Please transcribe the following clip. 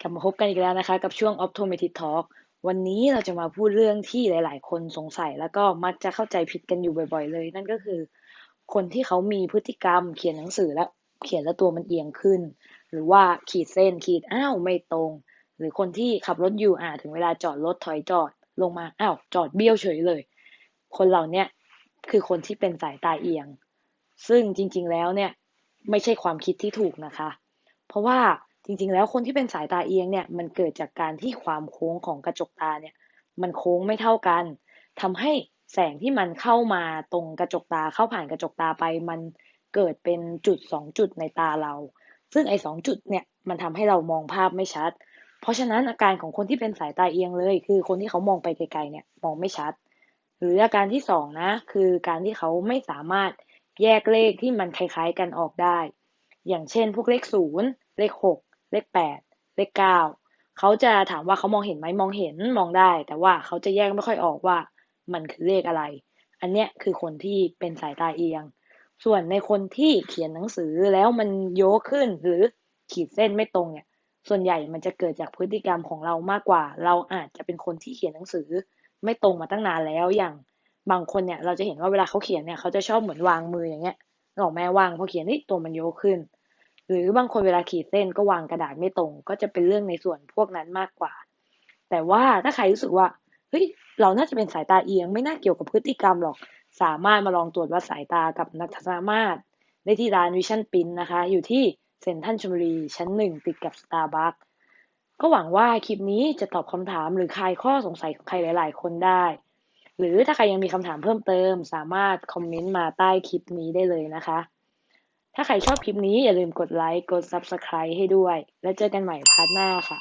กลับมาพบกันอีกแล้วนะคะ กับช่วง Optometric Talk วันนี้เราจะมาพูดเรื่องที่หลาย ๆ คนสงสัย แล้วก็มักจะเข้าใจผิดกันอยู่บ่อย ๆ เลย นั่นก็คือ คนที่เขามีพฤติกรรม เขียนหนังสือแล้วเขียนแล้วตัวมันเอียงขึ้น หรือว่าขีดเส้นขีดอ้าวไม่ตรง หรือคนที่ขับรถอยู่อ่าถึงเวลาจอดรถถอยจอดลงมาอ้าวจอดเบี้ยวเฉยเลย คนเหล่านี้คือคนที่เป็นสายตาเอียง ซึ่งจริง ๆ แล้วเนี่ยไม่ใช่ความคิดที่ถูกนะคะ เพราะว่า จริงๆ แล้วคนที่เป็นสายตาเอียงเนี่ยมันเกิดจากการที่ความโค้งของกระจกตาเนี่ยมันโค้งไม่เท่ากันทำให้แสงที่มันเข้ามาตรงกระจกตาเข้าผ่านกระจกตาไป มันเกิดเป็นจุดสองจุดในตาเรา ซึ่งไอ้สองจุดเนี่ยมันทำให้เรามองภาพไม่ชัด เพราะฉะนั้นอาการของคนที่เป็นสายตาเอียงเลย คือคนที่เขามองไปไกลๆเนี่ยมองไม่ชัด หรืออาการที่สองนะคือการที่เขาไม่สามารถแยกเลขที่มันคล้ายๆกันออกได้ อย่างเช่น พวกเลขศูนย์เลขหก เลขแปดเลขเก้าเขาจะถามว่าเขามองเห็นไหมมองเห็นมองได้ แต่ว่าเขาจะแยกไม่ค่อยออกว่ามันคือเลขอะไร อันเนี้ยคือคนที่เป็นสายตาเอียง ส่วนในคนที่เขียนหนังสือแล้วมันโยกขึ้นหรือขีดเส้นไม่ตรงเนี่ย ส่วนใหญ่มันจะเกิดจากพฤติกรรมของเรามากกว่า เราอาจจะเป็นคนที่เขียนหนังสือไม่ตรงมาตั้งนานแล้วอย่างบางคนเนี่ยเราจะเห็นว่าเวลาเขาเขียนเนี่ยเขาจะชอบเหมือนวางมืออย่างเงี้ยออกแม่วางพอเขียนนี่ตัวมันโยกขึ้น หรือบางคนเวลาขีดเส้นก็วางกระดาษไม่ตรง ก็จะเป็นเรื่องในส่วนพวกนั้นมากกว่า แต่ว่าถ้าใครรู้สึกว่าเฮ้ยเราน่าจะเป็นสายตาเอียง ไม่น่าเกี่ยวกับพฤติกรรมหรอก สามารถมาลองตรวจวัดสายตากับนักทัศนมาตรได้ที่ร้านวิชั่นปินนะคะ อยู่ที่เซ็นทรัลชลบุรีชั้นหนึ่งติดกับสตาร์บัคก็หวังว่าคลิปนี้จะตอบคำถามหรือคลายข้อสงสัยของใครหลาย ๆ คนได้ หรือถ้าใครยังมีคำถามเพิ่มเติม สามารถคอมเมนต์มาใต้คลิปนี้ได้เลยนะคะ ถ้าใครชอบคลิปนี้อย่าลืมกดไลค์ กด Subscribe ให้ด้วย แล้วเจอกันใหม่พาร์ทหน้าค่ะ